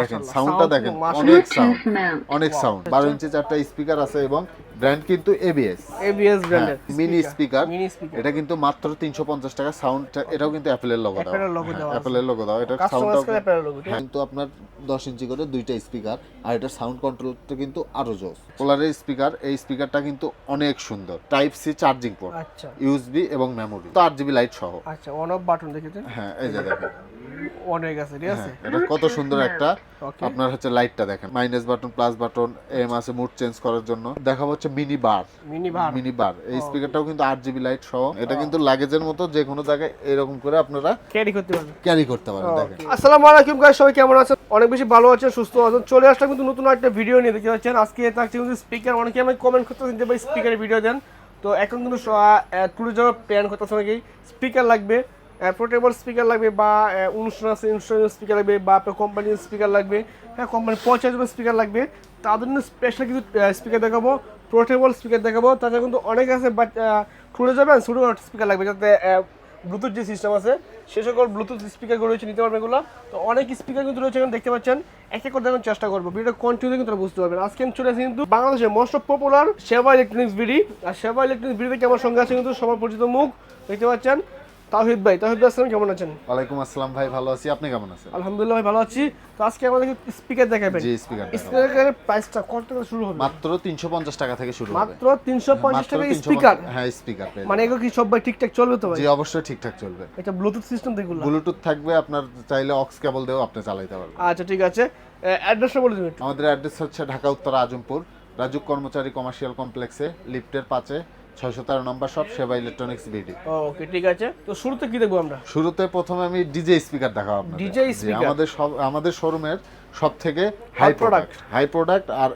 দেখেন সাউন্ডটা দেখেন অনেক সাউন্ড অনেক সাউন্ড বারো ইঞ্চি চারটা স্পিকার আছে এবং ব্র্যান্ড কিন্তু এবিএস ব্র্যান্ডের মিনি স্পিকার এটা কিন্তু মাত্র তিনশো পঞ্চাশ টাকা সাউন্ড এটাও কিন্তু অ্যাপেলের লোগো আছে। অ্যাপেলের লোগো দেওয়া। এটা লোগো কিন্তু আপনার দশ ইঞ্চি করে দুইটা স্পিকার আর এটা সাউন্ড কন্ট্রোলটা কিন্তু আরও জোস। পোলারের স্পিকার এই স্পিকারটা কিন্তু অনেক সুন্দর। টাইপ সি চার্জিং পোর্ট আচ্ছা। ইউএসবি এবং মেমোরি তো আট জিবি লাইট সহ। আচ্ছা অন অফ বাটন দেখেছেন? হ্যাঁ এই যে দেখেন। অন হয়ে গেছে ঠিক আছে? হ্যাঁ, এটা কত সুন্দর একটা। আপনার হচ্ছে লাইটটা দেখেন। Minus button plus button M আছে মুড চেঞ্জ করার জন্য। দেখা হচ্ছে mini bar mini bar mini bar এই স্পিকারটাও কিন্তু আট জিবি লাইট সহ। এটা কিন্তু লাগেজের মতো যে কোনো জায়গায় এরকম করে আপনারা ক্যারি করতে পারবেন। ক্যারি করতে পারেন দেখেন। আসসালামু আলাইকুম গাইস সবাই কেমন আছেন? অনেক বেশি ভালো আছেন সুস্থ আছেন। চলে আসলাম কিন্তু নতুন একটা ভিডিও নিয়ে দেখতে পাচ্ছেন? আজকে থাকছে কিন্তু স্পিকার অনেকে আমাকে কমেন্ট করতেছেন যে ভাই স্পিকারের ভিডিও দেন। তো এখন কিন্তু ট্যুরে যাওয়ার প্ল্যান করতেছে অনেকেই। স্পিকার লাগবে। পোর্টেবল স্পিকার লাগবে বা অনুষ্ঠান আছে, অনুষ্ঠানের স্পিকার লাগবে বা, আপনার কোম্পানির স্পিকার লাগবে। হ্যাঁ কোম্পানি পঞ্চায়েত স্পিকার লাগবে। তাদের জন্য স্পেশাল কিছু স্পিকার দেখাবো পোর্টেবল স্পিকার দেখাবো। তাছাড়া কিন্তু অনেক আছে বাট ট্যুরে যাবেন শুধু স্পিকার লাগবে। যাতে ব্লুটুথ যে সিস্টেম আছে, সে সকল ব্লুটুথ স্পিকারগুলো রয়েছে, নিতে পারবে এগুলো। তো অনেক স্পিকার কিন্তু রয়েছে, এখানে দেখতে পাচ্ছেন। এক এক করে চেষ্টা করব। ভিডিও কন্টিনিউ কিন্তু বুঝতে পারবেন। আজকে আমি চলে আসি কিন্তু বাংলাদেশের most popular Seba Electronics BD আর সেবা ইলেকট্রনিক্স বিডি থেকে আমার সঙ্গে আছে কিন্তু সবার পরিচিত মুখ। দেখতে পাচ্ছেন? তাহিদ ভাই তাহিদ আসসালাম কেমন আছেন? ওয়ালাইকুম আসসালাম ভাই ভালো আছি। আপনি কেমন আছেন? আলহামদুলিল্লাহ ভাই ভালো আছি। তো আজকে স্পিকার দেখাবেন। জি স্পিকার স্পিকারের প্রাইসটা কত টাকা শুরু হবে? মাত্র তিনশো পঞ্চাশ টাকা থেকে শুরু হবে। মাত্র তিনশো পঞ্চাশ মাত্র টাকা স্পিকার হ্যাঁ স্পিকার মানে এগুলো কি সব ভাই ঠিকঠাক চলবে তো ভাই? জি অবশ্যই ঠিকঠাক চলবে। এটা ব্লুটুথ সিস্টেম দেখুন ব্লুটুথ থাকবে আপনার চাইলে অক্স কেবল দিয়েও আপনি চালাইতে পারবেন। আচ্ছা ঠিক আছে। অ্যাড্রেসটা বলে দিন আমাদের অ্যাড্রেস হচ্ছে ঢাকা উত্তর আজমপুর। রাজুক কর্মচারী কমার্শিয়াল কমপ্লেক্সে লিফটের পাঁচে ছয়শো তেরো নম্বর shop Seba Electronics BD okay ঠিক আছে। তো শুরুতে কি দেখব আমরা? শুরুতে প্রথমে আমি ডিজে স্পিকার দেখাবো আপনাদের। DJ জি, speaker? আমাদের সব আমাদের শোরুমের সব থেকে হাই প্রোডাক্ট হাই প্রোডাক্ট আর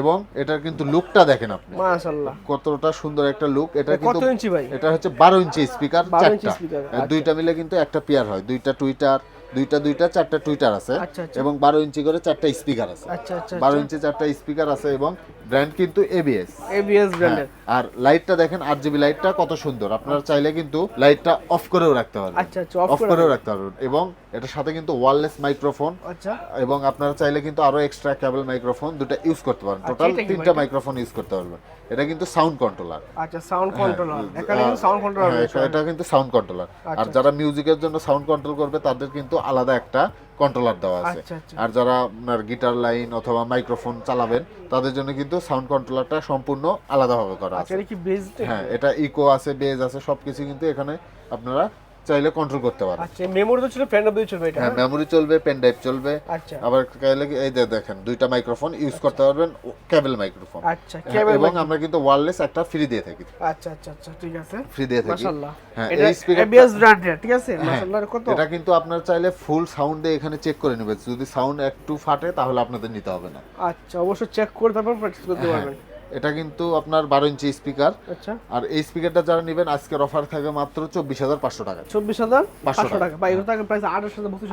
এবং এটার কিন্তু লুকটা দেখেন আপনি। মাশাআল্লাহ। কতটা সুন্দর একটা লুক এটা কত কিন্তু ইঞ্চি ভাই? এটা হচ্ছে বারো ইঞ্চি স্পিকার 12 ইঞ্চি চারটা। আর দুইটা মিলে কিন্তু একটা পেয়ার হয়। দুইটা টুইটার দুইটা দুইটা চারটা টুইটার আছে আচ্ছা, আচ্ছা। এবং বারো ইঞ্চি করে চারটা স্পিকার আছে। আচ্ছা বারো ইঞ্চি চারটা স্পিকার আছে এবং ব্র্যান্ড কিন্তু এবিএস এবিএস ব্র্যান্ডের আর লাইটটা দেখেন আট জিবি লাইটটা কত সুন্দর। আপনারা চাইলে কিন্তু লাইটটা অফ করেও রাখতে পারবেন। অফ অফ করেও রাখতে পারবেন এবং এটার সাথে কিন্তু ওয়্যারলেস মাইক্রোফোন আচ্ছা। এবং আপনারা চাইলে কিন্তু আরও এক্সট্রা কেবল মাইক্রোফোন দুটো ইউজ করতে পারেন। আচ্ছা, টোটাল তিনটা মাইক্রোফোন ইউজ করতে পারবেন এটা কিন্তু সাউন্ড কন্ট্রোলার আচ্ছা সাউন্ড কন্ট্রোলার এখানে কিন্তু সাউন্ড কন্ট্রোলার হ্যাঁ, এটা কিন্তু সাউন্ড কন্ট্রোলার আর আচ্ছা। যারা মিউজিকের জন্য সাউন্ড কন্ট্রোল করবে তাদের কিন্তু আলাদা একটা কন্ট্রোলার দেওয়া আছে। আচ্ছা, আচ্ছা। আর যারা আপনার গিটার লাইন অথবা মাইক্রোফোন চালাবেন তাদের জন্য কিন্তু সাউন্ড কন্ট্রোলারটা সম্পূর্ণ আলাদাভাবে করা আচ্ছা আছে। হ্যাঁ এটা ইকো আছে বেজ আছে সবকিছু কিন্তু এখানে আপনারা চাইলে কন্ট্রোল করতে পারেন আচ্ছা মেমোরি তো ছিল ফ্যান অফ চলবে এটা হ্যাঁ মেমোরি চলবে পেন ড্রাইভ চলবে। আচ্ছা। আবার চাইলে এই যে দেখেন দুইটা মাইক্রোফোন ইউজ করতে পারবেন কেবল মাইক্রোফোন আচ্ছা কেবল এবং আমরা কিন্তু ওয়্যারলেস একটা ফ্রি দিয়ে থাকি। আচ্ছা আচ্ছা আচ্ছা ঠিক আছে। ফ্রি দিয়ে থাকি। মাশাআল্লাহ। হ্যাঁ, এই টা- এবিএস ব্র্যান্ডের ঠিক আছে? হ্যাঁ, মাশাআল্লাহ কত? এটা কিন্তু আপনার চাইলে ফুল সাউন্ড দিয়ে এখানে চেক করে নেবে। যদি সাউন্ড একটু ফাটে তাহলে আপনাদের নিতে হবে না। আচ্ছা অবশ্যই চেক করে তারপর প্র্যাকটিস করতে হ্যাঁ, পারবেন। এটা কিন্তু আপনার বারো ইঞ্চি স্পিকার। আচ্ছা। আর এই স্পিকারটা যারা নেবেন আজকের অফার থাকে মাত্র চব্বিশ হাজার পাঁচশো টাকা। চব্বিশ হাজার পাঁচশো টাকা। বা এগুলো টাকা প্রাইস আঠাশ হাজার বত্রিশ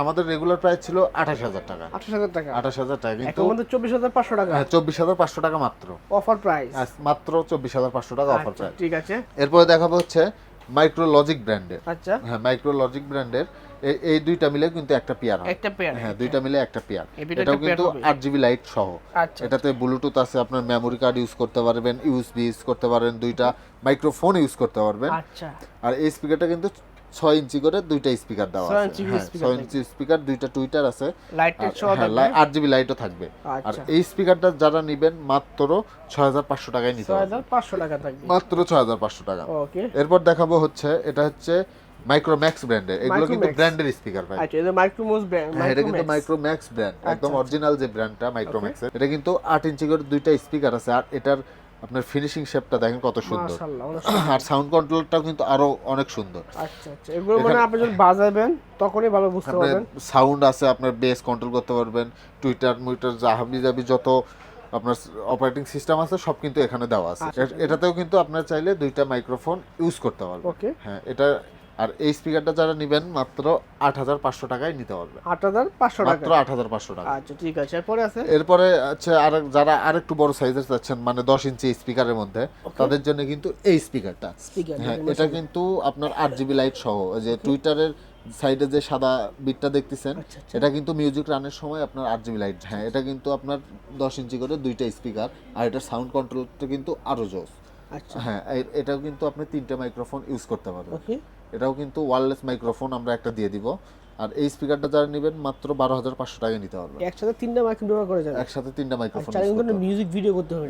আমাদের রেগুলার প্রাইস ছিল আঠাশ হাজার টাকা। আঠাশ হাজার টাকা। আঠাশ হাজার টাকা কিন্তু আমাদের চব্বিশ হাজার পাঁচশো টাকা। হ্যাঁ, চব্বিশ হাজার পাঁচশো টাকা মাত্র। অফার প্রাইস মাত্র চব্বিশ হাজার পাঁচশো টাকা অফার আচ্ছা, প্রাইস ঠিক আছে। এরপরে দেখাবো হচ্ছে মাইক্রো লজিক ব্র্যান্ডের। আচ্ছা। হ্যাঁ মাইক্রোলজিক ব্র্যান্ডের। এই দুইটা মিলে কিন্তু একটা পেয়ার হয়। একটা পেয়ার। হ্যাঁ দুইটা মিলে একটা পেয়ার। এটাও কিন্তু। আট জিবি লাইট সহ। আচ্ছা এটাতে ব্লুটুথ আছে আপনার মেমরি কার্ড ইউজ করতে পারবেন ইউএসবি ইউজ করতে পারেন দুইটা মাইক্রোফোন ইউজ করতে পারবেন। আচ্ছা। আর এই স্পিকারটা কিন্তু ছয় ইঞ্চি করে দুইটা স্পিকার দেওয়া আছে। হ্যাঁ ছয় ইঞ্চি স্পিকার দুইটা টুইটার আছে। আট জিবি লাইটও থাকবে? আর আচ্ছা। এই স্পিকারটা যারা নিবেন মাত্র ছয় হাজার পাঁচশো টাকায় নিতে মাত্র ছয় হাজার পাঁচশো টাকা। এরপর দেখাবো হচ্ছে এটা হচ্ছে মাইক্রোম্যাক্স ব্র্যান্ডের এগুলো কিন্তু ব্র্যান্ডের স্পিকার ভাই। আচ্ছা এটা মাইক্রোমোস ব্র্যান্ড হ্যাঁ, এটা কিন্তু মাইক্রোম্যাক্স ব্র্যান্ড একদম আচ্ছা। অরিজিনাল যে ব্র্যান্ডটা মাইক্রোম্যাক্স এটা কিন্তু আট ইঞ্চি করে দুইটা স্পিকার আছে। আর এটার আপনার ফিনিশিং শেপটা দেখেন কত সুন্দর। আর সাউন্ড কন্ট্রোলটাও কিন্তু আরও অনেক সুন্দর। আচ্ছা আচ্ছা এগুলো মানে আপনি যখন বাজাবেন তখনই ভালো বুঝতে পারবেন। সাউন্ড আছে আপনার বেস কন্ট্রোল করতে পারবেন টুইটার মুইটার জাহাবি জাবি যত আপনার অপারেটিং সিস্টেম আছে সব কিন্তু এখানে দেওয়া আছে। আচ্ছা। এটাতেও কিন্তু আপনার চাইলে দুইটা মাইক্রোফোন ইউজ করতে পারবেন। ওকে হ্যাঁ এটা আর এই স্পিকারটা যারা নেবেন মাত্র আট হাজার পাঁচশো টাকায় নিতে পারবে। আট হাজার পাঁচশো টাকা মাত্র আট হাজার পাঁচশো টাকা আচ্ছা ঠিক আছে। এরপরে আছে? এরপরে হচ্ছে আর যারা আরেকটু বড় সাইজের চাচ্ছেন মানে দশ ইঞ্চি স্পিকারের মধ্যে তাদের জন্য কিন্তু এই স্পিকারটা স্পিকার হ্যাঁ এটা কিন্তু আপনার আট জিবি লাইট সহ যে টুইটারের সাইডে যে সাদা বিটটা দেখতেছেন আচ্ছা, আচ্ছা। এটা কিন্তু মিউজিক রানের সময় আপনার আট জিবি লাইট হ্যাঁ এটা কিন্তু আপনার দশ ইঞ্চি করে দুইটা স্পিকার আর এটার সাউন্ড কন্ট্রোলটা কিন্তু আরও জোস। আচ্ছা। হ্যাঁ এটাও কিন্তু আপনি তিনটা মাইক্রোফোন ইউজ করতে পারবেন। এটাও কিন্তু ওয়ারলেস মাইক্রোফোন আমরা একটা দিয়ে দিব। আর এই স্পিকারটা যারা নেবেন মাত্র বারো হাজার পাঁচশো টাকা নিতে পারবেন। একসাথে তিনটা মাইক ব্যবহার করা যাবে। একসাথে তিনটা মাইক্রোফোন মিউজিক ভিডিও করতে হবে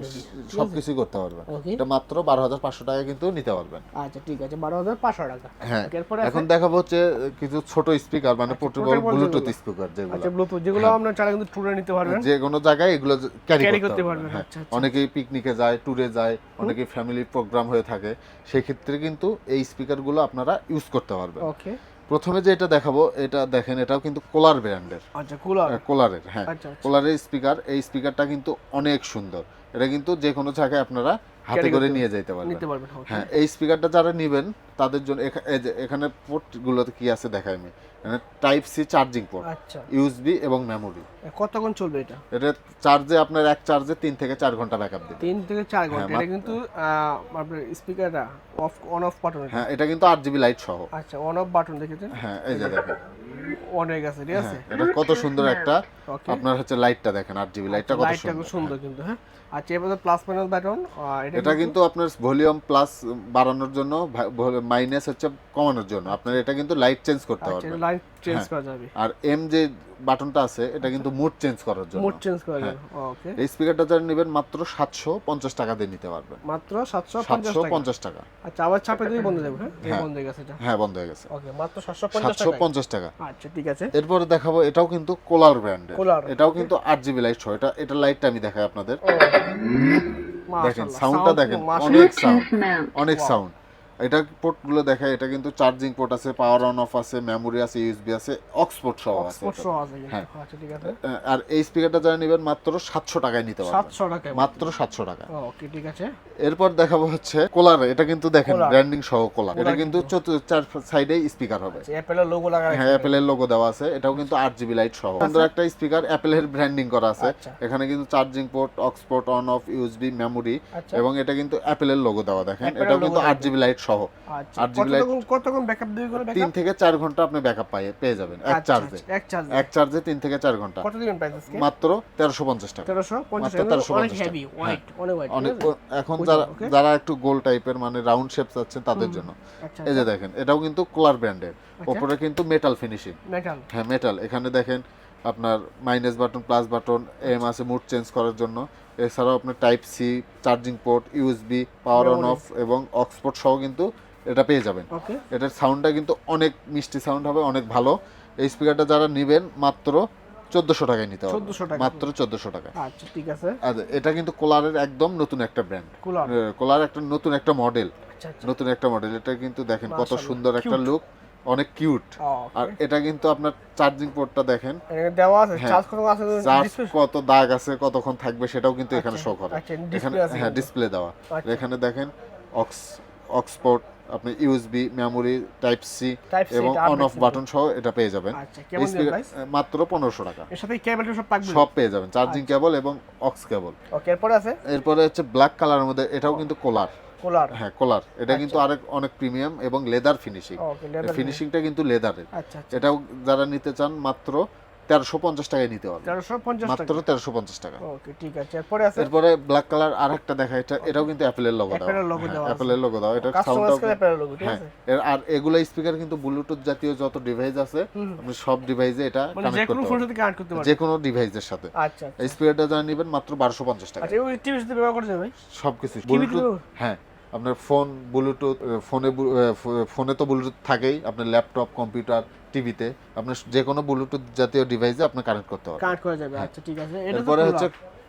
সব কিছুই করতে পারবেন। এটা মাত্র বারো হাজার পাঁচশো টাকা কিন্তু নিতে পারবেন। আচ্ছা ঠিক আছে বারো হাজার পাঁচশো টাকা। হ্যাঁ এখন দেখাবো হচ্ছে কিছু ছোট স্পিকার মানে পোর্টেবল ব্লুটুথ। স্পিকার যেগুলো। আচ্ছা ব্লুটুথ যেগুলো আপনার চারা কিন্তু ট্যুরে নিতে পারবেন। যে কোনো জায়গায় এগুলো ক্যারি করতে পারবেন, হ্যাঁ। আচ্ছা, আচ্ছা। অনেকেই পিকনিকে যায় ট্যুরে যায় অনেকেই ফ্যামিলি প্রোগ্রাম হয়ে থাকে। সেই ক্ষেত্রে কিন্তু এই স্পিকারগুলো আপনারা ইউজ করতে পারবেন। ওকে প্রথমে যে এটা দেখাবো এটা দেখেন এটাও কিন্তু কোলার ব্র্যান্ডের। আচ্ছা কোলার? কোলারের হ্যাঁ। আচ্ছা, আচ্ছা। কোলারের স্পিকার এই স্পিকারটা কিন্তু অনেক সুন্দর। এটা কিন্তু যে কোনো জায়গায় আপনারা হাতে করে নিয়ে যেতে পারবেন। নিতে পারবেন হ্যাঁ এই স্পিকারটা যারা নেবেন তাদের জন্য এখানে পোর্টগুলোতে কি আছে দেখাই আমি এখানে টাইপ সি চার্জিং পোর্ট আচ্ছা। ইউএসবি এবং মেমোরি। কতক্ষণ চলবে এটা? এটা চার্জে আপনার এক চার্জে তিন থেকে চার ঘণ্টা ব্যাকআপ দেবে। তিন থেকে চার ঘণ্টা। হ্যাঁ, এটা কিন্তু আপনার স্পিকারটা অফ অন অফ বাটন হ্যাঁ এটা কিন্তু আট জিবি লাইট সহ। আচ্ছা অন অফ বাটন দেখেছেন? হ্যাঁ এই যে দেখেন। অন হয়ে গেছে ঠিক আছে? এটা কত সুন্দর একটা আপনার হচ্ছে লাইটটা দেখেন আট জিবি লাইটটা কত সুন্দর। লাইটটা খুব সুন্দর কিন্তু হ্যাঁ? আচ্ছা এবার প্লাস প্যানেল বাটন এটা কিন্তু আপনার ভলিউম প্লাস বাড়ানোর জন্য মাইনাস হচ্ছে কমানোর জন্য। আপনার এটা কিন্তু লাইট চেঞ্জ করতে আচ্ছা পারবেন লাইট চেঞ্জ। করা যাবে। আর এম যে বাটনটা আছে এটা কিন্তু মোড চেঞ্জ করার জন্য। মোড চেঞ্জ করা হ্যাঁ। যাবে। ওকে এই স্পিকারটা যারা নেবেন মাত্র সাতশো পঞ্চাশ টাকা দিয়ে নিতে পারবেন। মাত্র সাতশো পঞ্চাশ সাতশো টাকা পঞ্চাশ টাকা। আচ্ছা আবার চাপে দিয়ে বন্ধ যাবে হ্যাঁ? হ্যাঁ। বন্ধ হয়ে গেছে এটা। হ্যাঁ বন্ধ হয়ে গেছে। ওকে মাত্র সাতশো পঞ্চাশ সাতশো টাকা পঞ্চাশ টাকা। আচ্ছা ঠিক আছে। এরপরে দেখাবো এটাও কিন্তু কোলার ব্র্যান্ডের এটাও কিন্তু আট জিবি লাইট সহ এটা এটা লাইটটা আমি দেখাই আপনাদের। দেখেন সাউন্ডটা দেখেন। অনেক সাউন্ড অনেক সাউন্ড এটা পোর্টগুলো দেখায় এটা কিন্তু চার্জিং পোর্ট আছে পাওয়ার অন অফ আছে মেমোরি আছে ইউএসবি আছে অক্সপোর্ট সহ আছে এটা। সহ আছে হ্যাঁ। আচ্ছা ঠিক আছে। আর এই স্পিকারটা যারা নেবেন মাত্র সাতশো টাকায় নিতে পারবেন। সাতশো টাকা মাত্র সাতশো টাকা। ওকে ঠিক আছে। এরপর দেখাবো হচ্ছে কোলার এটা কিন্তু দেখেন ব্র্যান্ডিং সহ কোলার। এটা কিন্তু চার সাইডে স্পিকার হবে। অ্যাপেলের লোগো লাগা হ্যাঁ অ্যাপেলের লোগো দেওয়া আছে। এটাও কিন্তু আট জিবি লাইট সহ। সুন্দর একটা স্পিকার অ্যাপেলের ব্র্যান্ডিং করা আছে। আচ্ছা। এখানে কিন্তু charging port aux port on off USB memory আচ্ছা। এবং এটা কিন্তু অ্যাপেলের লোগো দেওয়া দেখেন। এটাও কিন্তু আট জিবি লাইট সহ। আচ্ছা জিবি লাইট কতক্ষণ কতক্ষণ ব্যাকআপ দিবে করে তিন থেকে চার ঘণ্টা আপনি ব্যাকআপ পাই পেয়ে যাবেন এক চার্জে এক চার্জ এক চার্জে তিন থেকে চার ঘণ্টা। কত দিবেন প্রাইস মাত্র তেরোশো পঞ্চাশ টাকা। 1350 মাত্র টাকা। 1350 অনেক অনেক এখন যারা যারা একটু গোল টাইপের মানে রাউন্ড শেপস আছে তাদের জন্য। আচ্ছা এই যে দেখেন এটাও কিন্তু কোলার ব্র্যান্ডের ওপরে কিন্তু মেটাল ফিনিশিং হ্যাঁ মেটাল এখানে দেখেন আপনার minus button plus button M আছে মুড চেঞ্জ করার জন্য। এছাড়াও আপনার type C charging port USB power on off এবং অক্সপোর্ট সহ কিন্তু এটা পেয়ে যাবেন। এটার সাউন্ডটা কিন্তু অনেক মিষ্টি সাউন্ড হবে অনেক ভালো। এই স্পিকারটা যারা নেবেন মাত্র চোদ্দশো টাকায় নিতে হবে। মাত্র চোদ্দোশো টাকা আচ্ছা ঠিক আছে। এটা কিন্তু কোলারের একদম নতুন একটা ব্র্যান্ড কোলার। একটা নতুন একটা মডেল আচ্ছা আচ্ছা। নতুন একটা মডেল এটা কিন্তু দেখেন কত সুন্দর একটা লুক অনেক কিউট আর এটা কিন্তু আপনার চার্জিং পোর্টটা দেখেন। দেওয়া আছে? হ্যাঁ। চার্জ কত আছে? চার্জ কত দাগ আছে কতক্ষণ থাকবে সেটাও কিন্তু এখানে আচ্ছা, শো করে। আচ্ছা, এখানে হ্যাঁ ডিসপ্লে দেওয়া। আচ্ছা। এখানে দেখেন অক্স অক্সপোর্ট আপনি ইউএসবি মেমোরি টাইপ সি এবং অন অফ বাটন সহ এটা পেয়ে যাবেন। আচ্ছা মাত্র পনেরোশো টাকা। এর সাথে কেবল সব থাকবে সব পেয়ে যাবেন চার্জিং কেবল এবং অক্স কেবল ওকে এরপরে আছে? এরপরে হচ্ছে ব্ল্যাক কালারের মধ্যে এটাও কিন্তু কোলার কুলার। হ্যাঁ কোলার। এটা কিন্তু আরেক অনেক প্রিমিয়াম এবং লেদার ফিনিশিং। ফিনিশিংটা কিন্তু লেদারের। আচ্ছা আচ্ছা। এটাও যারা নিতে চান মাত্র তেরোশো পঞ্চাশ টাকায় নিতে পঞ্চাশ মাত্র তেরোশো পঞ্চাশ টাকা। ওকে ঠিক আছে। এরপরে আছে? এরপরে ব্ল্যাক কালার আর একটা দেখা এটা এটাও কিন্তু অ্যাপেলের লোগো আছে। অ্যাপেলের লোগো দেওয়া এটা ঠিক হ্যাঁ। আর এগুলো স্পিকার কিন্তু ব্লুটুথ জাতীয় যত ডিভাইস আছে আপনি সব ডিভাইসে এটা কানেক্ট কোনো করতে পারবেন। পারবে যে কোনো ডিভাইসের সাথে। আচ্ছা আচ্ছা। স্পিকারটা যারা নেবেন মাত্র বারোশো পঞ্চাশ টাকা আচ্ছা এগুলো সাথে ব্যবহার করতে ভাই? সবকিছু ব্লুটুথ হ্যাঁ। আপনার ফোন ব্লুটুথ ফোনে ফোনে তো ব্লুটুথ থাকেই আপনার ল্যাপটপ কম্পিউটার টিভিতে আপনার যে কোনো ব্লুটুথ জাতীয় ডিভাইসে আপনি কানেক্ট করতে পারবেন কানেক্ট করা যাবে আচ্ছা ঠিক আছে। এরপরে হচ্ছে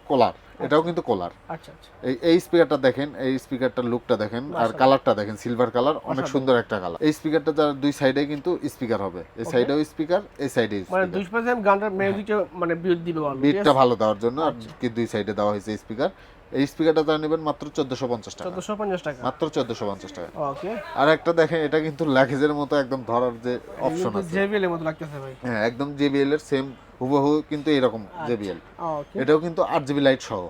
কোলার এটাও কিন্তু কোলার আচ্ছা আচ্ছা। এই এই স্পিকারটা দেখেন এই স্পিকারটার লুকটা দেখেন আর কালারটা দেখেন সিলভার কালার অনেক সুন্দর একটা কালার এই স্পিকারটা যার দুই সাইডে কিন্তু স্পিকার হবে। এই সাইডেও স্পিকার এই সাইডে মানে দুই পাশে গানটা মিউজিকটা মানে বিট দিবে ভালো বিটটা ভালো দেওয়ার জন্য আর কি দুই সাইডে দেওয়া হয়েছে স্পিকার এই স্পিকারটা তারা নেবেন মাত্র চোদ্দশো পঞ্চাশ টাকা। চোদ্দশো পঞ্চাশ টাকা। মাত্র চোদ্দশো পঞ্চাশ টাকা। ওকে। আর একটা দেখেন এটা কিন্তু ল্যাগেজের মতো একদম ধরার যে অপশন আছে। জেবিএল এর মতো লাগতেছে ভাই। হ্যাঁ একদম জেবিএল এর সেম হুবহু কিন্তু এরকম জেবিএল। এটাও কিন্তু আট জিবি লাইট সহ।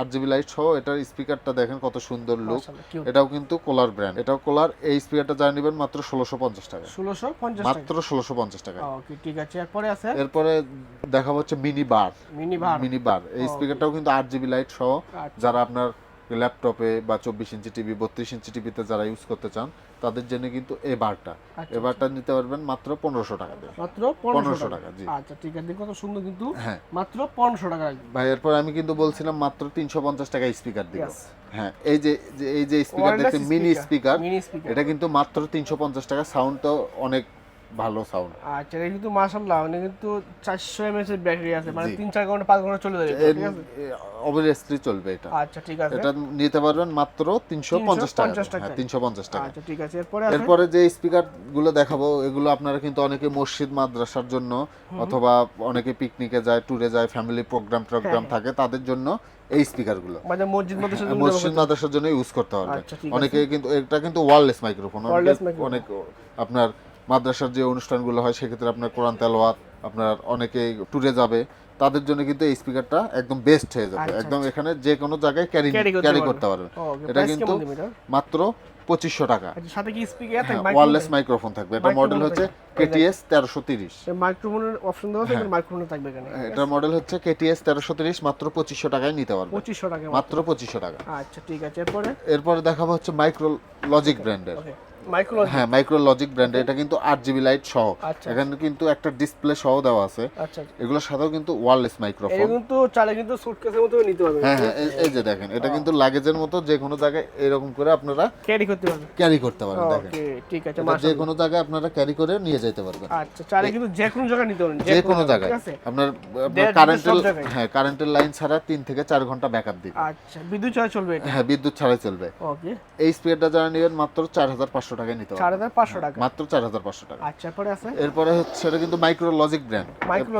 আট জিবি লাইট সহ এটার স্পিকারটা দেখেন কত সুন্দর লুক এটাও কিন্তু কোলার ব্র্যান্ড এটাও কোলার এই স্পিকারটা যা নেবেন মাত্র ষোলোশো পঞ্চাশ টাকা। 1650 টাকা। মাত্র ষোলোশো পঞ্চাশ টাকা ঠিক আছে এরপরে আছে? এরপরে দেখা হচ্ছে mini bar. Mini bar mini bar. এই স্পিকারটাও কিন্তু আট জিবি লাইট সহ। আচ্ছা। যারা আপনার ল্যাপটপে বা চব্বিশ ইঞ্চি টিভি বত্রিশ ইঞ্চি টিভিতে যারা ইউজ করতে চান তাদের জন্য কিন্তু এ বারটা। এ বারটা নিতে পারবেন মাত্র পনেরোশো টাকা দিয়ে। মাত্র 1500 1500 টাকা, জি। আচ্ছা ঠিক আছে কত সুন্দর কিন্তু। হ্যাঁ। মাত্র পনেরোশো টাকা ভাই এরপর আমি কিন্তু বলছিলাম মাত্র তিনশো পঞ্চাশ টাকা স্পিকার দিব হ্যাঁ এই যে যে- এই যে স্পিকার দেখছি মিনি স্পিকার এটা কিন্তু মাত্র তিনশো পঞ্চাশ টাকা। সাউন্ড তো অনেক ভালো সাউন্ড আচ্ছা এটা কিন্তু মাশাআল্লাহ মানে কিন্তু 400 এমএএইচ এর ব্যাটারি আছে মানে 3 4 ঘণ্টা 5 ঘণ্টা চলে যাবে ঠিক আছে? অবভিয়াসলি চলবে এটা। আচ্ছা ঠিক আছে। এটা নিতে পারবেন মাত্র তিনশো পঞ্চাশ টাকা 350 টাকায়। হ্যাঁ টাকা। আচ্ছা ঠিক আছে। এরপরে আছে? এরপরে যে স্পিকারগুলো দেখাবো এগুলো আপনারা কিন্তু অনেকে মসজিদ মাদ্রাসার জন্য অথবা অনেকে পিকনিকে যায় ট্যুরে যায় ফ্যামিলি প্রোগ্রাম টোগ্রাম থাকে তাদের জন্য এই স্পিকারগুলো। মানে মসজিদ মাদ্রাসা হ্যাঁ, মসজিদ মাদ্রাসার জন্য ইউজ করতে পারবে। আচ্ছা, অনেকে কিন্তু এটা কিন্তু ওয়্যারলেস মাইক্রোফোন অনেক আপনার মাদ্রাসার যে অনুষ্ঠানগুলো হয় সেক্ষেত্রে আপনার কোরআন তেলাওয়াত আপনার অনেকে ট্যুরে যাবে। তাদের জন্য কিন্তু এই স্পিকারটা একদম বেস্ট হয়ে যাবে। আচ্ছা, একদম এখানে যে কোনো জায়গায় ক্যারি ক্যারি করতে পারবে। এটা কিন্তু এটা? মাত্র পঁচিশশো টাকা। আচ্ছা সাথে কি স্পিকার থাকে ওয়্যারলেস মাইক্রোফোন থাকবে। এটা মডেল হচ্ছে থাকবে। কেটিএস তেরোশো তিরিশ। মাইক্রোফোনের অপশন দেওয়া আছে মাইক্রোফোন থাকবে এখানে। এটার মডেল হচ্ছে কেটিএস তেরোশো তিরিশ মাত্র পঁচিশশো টাকায় নিতে পারবে। 2500 টাকা মাত্র পঁচিশশো টাকা। আচ্ছা ঠিক আছে। এরপরে? এরপরে দেখাবো হচ্ছে মাইক্রো লজিক ব্র্যান্ডের হ্যাঁ মাইক্রো লজিক ব্র্যান্ডের এটা কিন্তু আট জিবি লাইট সহ। আচ্ছা। এখানে কিন্তু একটা ডিসপ্লে সহ দেওয়া আছে। আচ্ছা এগুলোর সাথেও কিন্তু ওয়্যারলেস এটা কিন্তু চালে কিন্তু সুটকেসের মতো নিতে পারবেন। হ্যাঁ হ্যাঁ এই- যে দেখেন এটা কিন্তু লাগেজের মতো যে কোনো জায়গায় এরকম করে আপনারা ক্যারি করতে পারবেন। ক্যারি করতে পারেন দেখেন। ঠিক আছে যে কোনো জায়গায় আপনারা ক্যারি করে নিয়ে যেতে পারবেন। আচ্ছা চালে কিন্তু যে কোনো জায়গায় নিতে পারবেন যে কোনো জায়গায় আপনার কারেন্টের হ্যাঁ কারেন্টের লাইন ছাড়া তিন থেকে চার ঘণ্টা ব্যাকআপ দিবে। আচ্ছা বিদ্যুৎ ছাড়া চলবে এটা? হ্যাঁ বিদ্যুৎ ছাড়াই চলবে। ওকে এই স্পিডটা যারা নেবেন মাত্র চার হাজার পাঁচশো পাঁচশো টাকায় নিতে চার হাজার পাঁচশো টাকা। মাত্র চার হাজার পাঁচশো টাকা। আচ্ছা পরে আছে? এরপরে হচ্ছে এটা কিন্তু মাইক্রো লজিক ব্র্যান্ড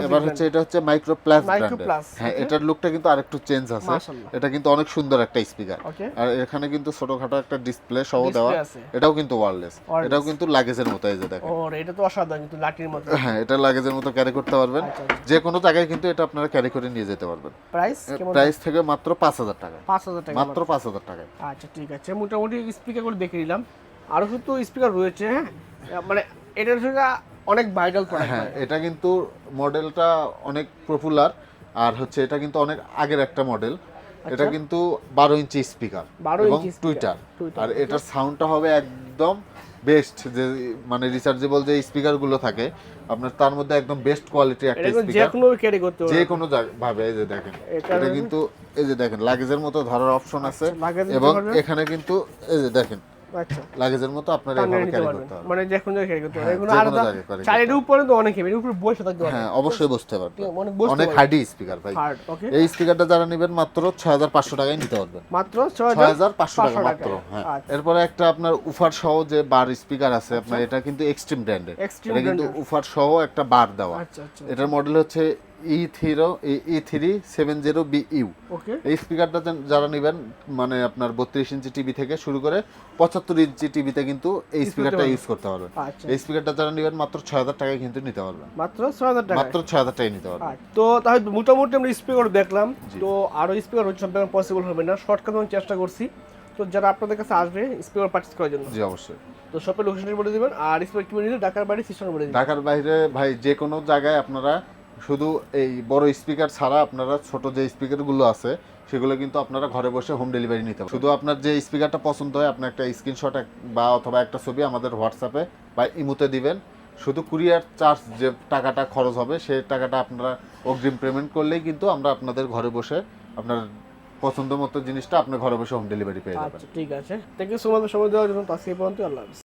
এবার হচ্ছে এটা হচ্ছে মাইক্রো প্লাস ব্র্যান্ড হ্যাঁ এটার লুকটা কিন্তু আরেকটু চেঞ্জ আছে। এটা কিন্তু অনেক সুন্দর একটা স্পিকার আর এখানে কিন্তু ছোটখাটো একটা ডিসপ্লে সহ দেওয়া। এটাও কিন্তু ওয়্যারলেস এটাও কিন্তু লাগেজের মতো এই যে দেখেন। এটা তো অসাধারণ কিন্তু লাঠির মতো। হ্যাঁ এটা লাগেজের মতো ক্যারি করতে পারবেন। আচ্ছা, আচ্ছা। যে কোনো জায়গায় কিন্তু এটা আপনারা ক্যারি করে নিয়ে যেতে পারবেন। প্রাইস প্রাইস থেকে মাত্র পাঁচ হাজার টাকা। পাঁচ হাজার টাকা মাত্র পাঁচ হাজার টাকায়। আচ্ছা ঠিক আছে। মোটামুটি স্পিকারগুলো দেখে নিলাম। আরও কিন্তু স্পিকার রয়েছে হ্যাঁ? মানে এটার সঙ্গে অনেক ভাইরাল হ্যাঁ এটা কিন্তু মডেলটা অনেক পপুলার আর হচ্ছে এটা কিন্তু অনেক আগের একটা মডেল এটা কিন্তু বারো ইঞ্চি স্পিকার 12 এবং ইঞ্চি টুইটার আর এটার সাউন্ডটা হবে একদম বেস্ট যে মানে রিচার্জেবল যে স্পিকারগুলো থাকে আপনার তার মধ্যে একদম বেস্ট কোয়ালিটি একটা কিন্তু যে স্পিকার কোনো ক্যারি করতে যে কোনো ভাবে এই যে দেখেন। এটা কিন্তু এই যে দেখেন লাগেজের মতো ধরার অপশন আছে আচ্ছা, নিতে এবং এখানে কিন্তু এই যে দেখেন আচ্ছা লাগেজের মতো আপনারা এভাবে ক্যারি করতে পারবেন। মানে যে কোনো জায়গায় ক্যারি করতে পারবেন। হ্যাঁ, এগুলো চালের উপরে তো অনেক হেভি উপরে বসে থাকতে পারবেন হ্যাঁ অবশ্যই পারবেন অনেক বসতে অনেক। হাইডি স্পিকার ভাই। হার্ড ওকে এই স্পিকারটা যারা নেবেন মাত্র ছয় হাজার পাঁচশো টাকায় নিতে পারবেন। মাত্র ছয় ছয় হাজার পাঁচশো টাকা মাত্র হ্যাঁ। আচ্ছা। এরপরে একটা আপনার উফার সহ যে বার স্পিকার আছে আপনার এটা কিন্তু এক্সট্রিম ব্র্যান্ডের এটা কিন্তু উফার সহ একটা বার দেওয়া। আচ্ছা আচ্ছা। এটার মডেল হচ্ছে E থ্রিরো E three seven zero B U এই স্পিকারটা যারা নেবেন মানে আপনার বত্রিশ ইঞ্চি টিভি থেকে শুরু করে পঁচাত্তর ইঞ্চি টিভিতে কিন্তু এই স্পিকারটা ইউজ করতে পারবেন। আচ্ছা। এই স্পিকারটা যারা নেবেন মাত্র ছয় হাজার টাকায় কিন্তু নিতে পারবেন। মাত্র ছয় হাজার টাকা মাত্র ছয় হাজার টাকায় নিতে পারবেন। আচ্ছা, তো তাহলে মোটামুটি আমরা স্পিকার দেখলাম। তো আরও স্পিকার হচ্ছে সব পসিবল হবে না। শর্টকাট আমি চেষ্টা করছি। তো যারা আপনাদের কাছে আসবে স্পিকার পারচেজ করার জন্য। জি অবশ্যই। তো শপের লোকেশনটি বলে দিবেন আর স্পিকার কিনে নিলে ঢাকার বাড়ি সিস্টেম বলে দিবেন। ঢাকার বাইরে ভাই যে কোনো জায়গায় আপনারা শুধু এই বড় স্পিকার ছাড়া আপনারা ছোট যে স্পিকারগুলো আছে, সেগুলো কিন্তু আপনারা ঘরে বসে হোম ডেলিভারি নিতে শুধু আপনার যে স্পিকারটা পছন্দ হয়, আপনি একটা স্ক্রিনশট বা অথবা একটা ছবি আমাদের হোয়াটসঅ্যাপে বা ইমুতে দিবেন। শুধু কুরিয়ার চার্জ যে টাকাটা খরচ হবে, সেই টাকাটা আপনারা অগ্রিম পেমেন্ট করলেই কিন্তু আমরা আপনাদের ঘরে বসে আপনার পছন্দ মতো জিনিসটা আপনার ঘরে বসে হোম ডেলিভারি পেয়ে যাবেন। আচ্ছা ঠিক আছে। থ্যাংক ইউ সো মাচ সময় দেওয়ার জন্য। আজকে পর্যন্ত আল্লাহ হাফিজ।